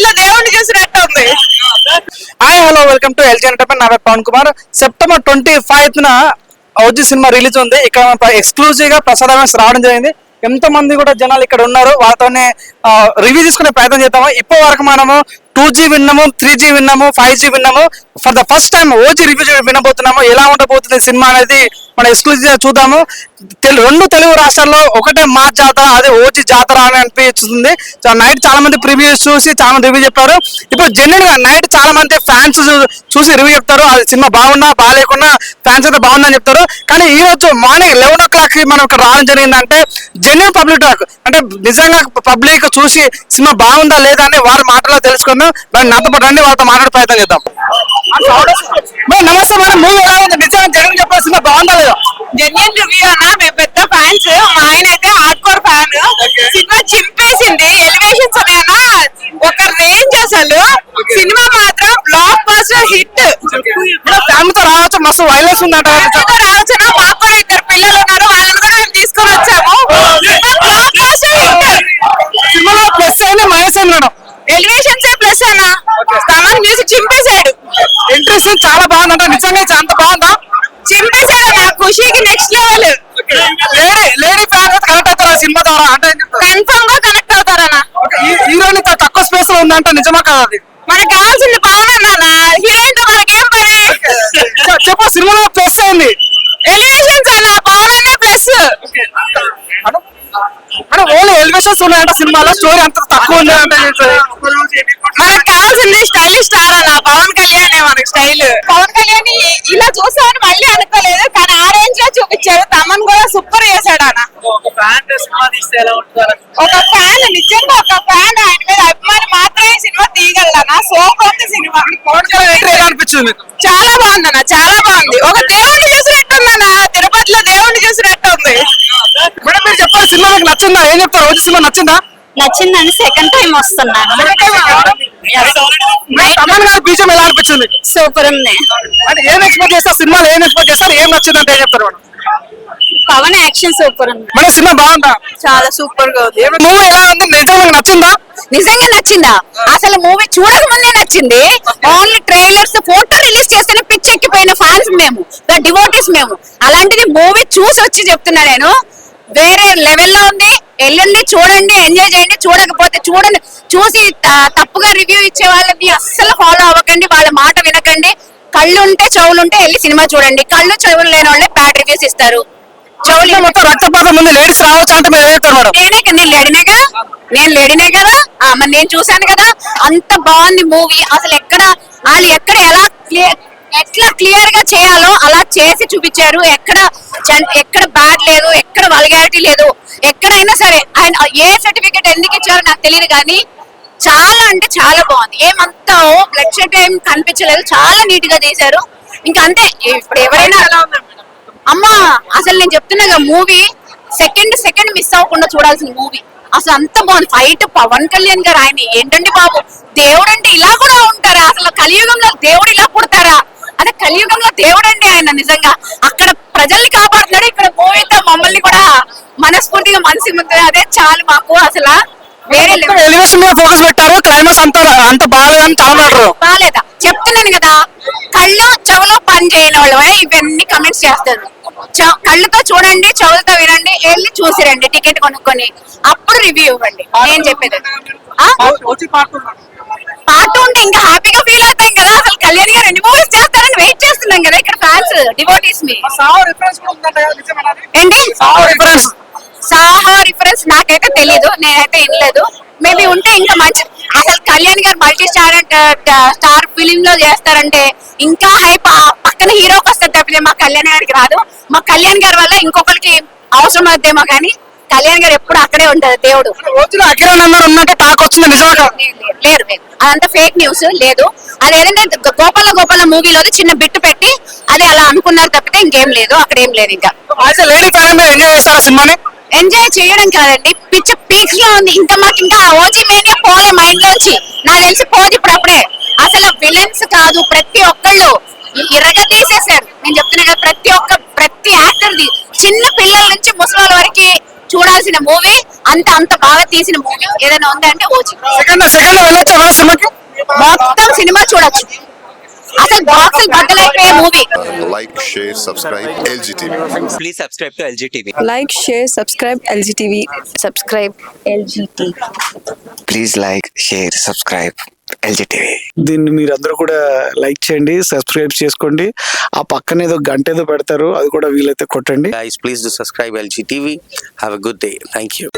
తిరుపతిలో దేవుడిని చూసినట్టు ఉంది. Hi hello welcome to LG entertainment నా పేరు Pawan Kumar. September twenty five న ఓజీ సినిమా రిలీజ్ ఉంది. ఇక్కడ ఎక్స్క్లూజివ్గా ప్రసాద్ రావడం జరిగింది. ఎంత మంది కూడా జనాలు ఇక్కడ ఉన్నారు. వాళ్ళతోనే రివ్యూ తీసుకునే ప్రయత్నం చేద్దాము. ఇప్పటి వరకు మనము టూ జీ విన్నాము త్రీ జీ విన్నాము ఫైవ్ జీ విన్నాము. For the first time OG review వినబోతున్నాము. ఎలా ఉండబోతుంది సినిమా అనేది మనం ఎక్స్క్లూజివ్ చూద్దాము. తెలు- రెండు తెలుగు రాష్ట్రాల్లో ఒకటే మా జాతర అదే ఓజీ జాతర అని అనిపిస్తుంది. నైట్ చాలా మంది ప్రివ్యూస్ చూసి చాలా మంది రివ్యూ చెప్పారు. ఇప్పుడు జనరల్గా నైట్ చాలా మంది ఫ్యాన్స్ చూసి రివ్యూ చెప్తారు. అది సినిమా బాగున్నా బాగాలేకున్నా ఫ్యాన్స్ అయితే బాగుందని చెప్తారు. కానీ ఈ రోజు మార్నింగ్ లెవెన్ ఓ క్లాక్కి మనం ఇక్కడ రావడం జరిగిందంటే జెన్యున్ పబ్లిక్ టాక్ అంటే నిజంగా పబ్లిక్ చూసి సినిమా బాగుందా లేదా అని వాళ్ళ మాటలో తెలుసుకుందాం. మరి నాతో పాటు రండి వాళ్ళతో మాట్లాడే ప్రయత్నం చేద్దాం. నమస్తే మేడం మూవీ ఎలా ఉంది? నిజంగా జగన్ చెప్పాల్సిన బాగుందా లేదా? జెన్యున్ రివ్యూ అన్న మేము పెద్ద ఫ్యాన్స్ మా ఆయన అయితే హార్డ్ కోర్ ఫ్యాన్ సినిమా చింపేసింది. ఎలివేషన్స్ ఉన్నాయన్నా ఒక రేంజ్ అసలు. సినిమా మాత్రం బ్లాక్ బస్టర్ హిట్ ఫ్యామిలీతో రావచ్చు మస్తు వైలెన్స్ ఉందంట రావచ్చున మాకు కూడా ఇద్దరు పిల్లలు ఉన్నారు వాళ్ళని కూడా మేము తీసుకొని వచ్చాము బ్లాక్ బస్టర్ హిట్ సినిమాలో ప్లస్ అయింది మైనస్ అయింది మేడం ఎలివేషన్స్ ప్లస్ అన్న తమన్ మ్యూజిక్ చింపేశాడు ఎంట్రీ సీన్ చాలా బాగుందంట. నిజంగా అంత బాగుందా? అన్న ఖుషీకి next level lady lady fan connect అవుతారు సినిమా ద్వారా? అంటే కన్ఫర్మ్గా కనెక్ట్ అవుతారన్న హీరోయిన్ తక్కువ స్పేస్లో ఉందంట నిజమా కాదు అది? మనకు కావాల్సింది అన్న హీరోయిన్తో మనకేం పని? చెప్పు సినిమాలో ప్లస్ అయింది ఎలివేషన్స్ అన్న పవన్ అన్న ప్లస్ అంటే ఓన్లీ ఎలివేషన్స్ ఉన్నాయంట సినిమాలో. స్టోరీ అంత తక్కువ ఉంది అంటే మనకు కావాల్సింది స్టైలిష్ స్టార్ అన్న పవన్ కళ్యాణ్ మనకి స్టైల్ కళ్యాణ్ ఇలా చూసామని మళ్ళీ అనుకోలేదు కానీ ఆ రేంజ్లో చూపించాడు తమన్ కూడా సూపర్ చేశాడు అన్న. ఒక ఫ్యాన్ నిజంగా ఒక ఫ్యాన్ ఆయన మీద అభిమాని మాత్రమే సినిమా తీయగలనా సూపర్ ఉంది సినిమా. అనిపించింది చాలా బాగుందన్న చాలా బాగుంది. ఒక దేవుణ్ణి చూసినట్టుందన్న తిరుపతిలో దేవుణ్ణి చూసినట్టు ఉంది. మేడం మీరు చెప్పాలి సినిమా మీకు నచ్చిందా? ఏం చెప్తారు? రోజు సినిమా నచ్చిందా? నచ్చిందని సెకండ్ టైం వస్తున్నాను తమన్ గారి బీజం ఎలా అనిపించింది? సూపర్ ఉంది. అంటే ఏం ఎక్స్పెక్ట్ చేస్తారు? సినిమాలో ఏం ఎక్స్పెక్ట్ చేస్తారు? ఏం నచ్చింది అంటే ఏం చెప్తారు మేడం పవన్ యాక్షన్ సూపర్ ఉంది. మేడం సినిమా బాగుందా? చాలా సూపర్గా ఉంది. మూవీ ఎలా ఉంది? నిజంగా నచ్చిందా? నిజంగా నచ్చిందా? అసలు మూవీ చూడక ముందే నచ్చింది. ఓన్లీ ట్రైలర్స్ ఫోటో రిలీజ్ చేస్తేనే పిచ్చెక్కిపోయిన ఫ్యాన్స్ మేము. డివోటీస్ మేము. అలాంటిది మూవీ చూసి వచ్చి చెప్తున్నా నేను. వేరే లెవెల్లో ఉంది. వెళ్ళండి చూడండి ఎంజాయ్ చేయండి. చూడకపోతే చూడండి. చూసి తప్పుగా రివ్యూ ఇచ్చే వాళ్ళని అస్సలు ఫాలో అవ్వకండి. వాళ్ళ మాట వినకండి. కళ్ళు ఉంటే చెవులు ఉంటే వెళ్ళి సినిమా చూడండి. కళ్ళు చెవులు లేని వాళ్ళే బ్యాడ్ రివ్యూస్ ఇస్తారు. చెవులు మొత్తం రక్తపాతం ఉంది. లేడీస్ రావచ్చు? అంటే మీరు ఏం చెప్తారు మేడం. నేనే నేను లేడినే కదా? నేను లేడినే కదా? మరి నేను చూశాను కదా? అంత బాగుంది మూవీ అసలు ఎక్కడ వాళ్ళు ఎక్కడ ఎలా క్లియర్ ఎట్లా క్లియర్గా చేయాలో అలా చేసి చూపించారు. ఎక్కడ ఎక్కడ బ్యాడ్ లేదు ఎక్కడ వల్గారిటీ లేదు ఎక్కడైనా సరే. ఆయన ఏ సర్టిఫికెట్ ఎందుకు ఇచ్చారో నాకు తెలియదు కానీ చాలా అంటే చాలా బాగుంది. ఏమంతా బ్లడ్ షెడ్ ఏం కనిపించలేదు. చాలా నీట్గా తీశారు. ఇంకా అంతే ఇప్పుడు ఎవరైనా అమ్మా అసలు నేను చెప్తున్నా మూవీ సెకండ్ సెకండ్ మిస్ అవ్వకుండా చూడాల్సిన మూవీ అసలు అంత బాగుంది. ఫైట్ పవన్ కళ్యాణ్ గారు ఆయన ఏంటండి బాబు? దేవుడు అంటే ఇలా కూడా ఉంటారా? అసలు కలియుగంలో దేవుడు ఇలా పుడతారా? అదే కలియుగంలో దేవుడు అండి ఆయన నిజంగా. అక్కడ ప్రజల్ని మనసి ముందు అదే చాలు మాకు అసలు. వేరే level. ఎలివేషన్ మీద ఫోకస్ పెట్టారు క్లైమాక్స్ అంత అంత బాగాలేదని బాలేదా చెప్తున్నాను కదా కళ్ళు చెవులో పని చేయని వాళ్ళు ఇవన్నీ కమెంట్స్ చేస్తారు. కళ్ళుతో చూడండి చెవులతో వినండి వెళ్ళి చూసిరండి టికెట్ కొనుక్కొని. అప్పుడు రివ్యూ ఇవ్వండి. నేను చెప్పేది. పార్ట్ ఉంటే ఇంకా హ్యాపీగా ఫీల్ అవుతాం కదా. అసలు కళ్యాణ్ గారు ఎన్ని మూవీస్ చేస్తారని వెయిట్ చేస్తున్నాం కదా ఇక్కడ ఫ్యాన్స్ డివోటీస్ మీ ఏంటి? సాహో రిఫరెన్స్ నాకైతే తెలీదు నేనైతే వినలేదు. మేబీ ఉంటే ఇంకా మంచి అసలు కళ్యాణ్ గారు మల్టీ స్టార్ స్టార్ ఫిలిం లో చేస్తారంటే ఇంకా హైప్ పక్కన హీరోకి వస్తుంది తప్పితే మా కళ్యాణ్ గారికి రాదు. మా కళ్యాణ్ గారి వల్ల ఇంకొకరికి అవసరం అవుతేమో కానీ కళ్యాణ్ గారు ఎప్పుడు అక్కడే ఉంటారు దేవుడు. రోజున అఖిరాన్ అన్నారు ఉన్నట్టు టాక్ వచ్చింది నిజమే కాదు లేదు, లేదు లేదు అదంతా ఫేక్ న్యూస్ లేదు. అది ఏదంటే గోపాల గోపాల మూవీలో చిన్న బిట్టు పెట్టి అది అలా అనుకున్నారు తప్పితే ఇంకేం లేదు అక్కడ ఏం లేదు ఇంకా. అయితే లేడీ ఫ్యాన్ ఎంజాయ్ చేస్తారా సినిమాని? ఎంజాయ్ చేయడం కాదండి పిచ్చ పీక్స్లో ఉంది. ఇంకా మాకు ఇంకా ఓజీ మేనియా పోలే మైండ్ లోంచి నాకు తెలిసి పోదు ఇప్పుడు అప్పుడే. అసలు విలన్స్ కాదు ప్రతి ఒక్కళ్ళు ఇరగ తీసేశారు. నేను చెప్తున్నా కదా ప్రతి ఒక్క ప్రతి యాక్టర్ ది చిన్న పిల్లల నుంచి ముసలి వరకు చూడాల్సిన మూవీ అంత అంత బాగా తీసిన మూవీ ఏదైనా ఉందంటే ఓచి సెకండ్ సెకండ్ మొత్తం సినిమా చూడొచ్చు. అసలు బాక్సులు like share subscribe please subscribe to like share subscribe LG subscribe LG please like share subscribe దీన్ని మీరందరూ కూడా లైక్ చేయండి సబ్స్క్రైబ్ చేసుకోండి. ఆ పక్కన ఏదో గంట ఏదో పెడతారు అది కూడా వీలైతే కొట్టండి. Please subscribe LG TV have a good day thank you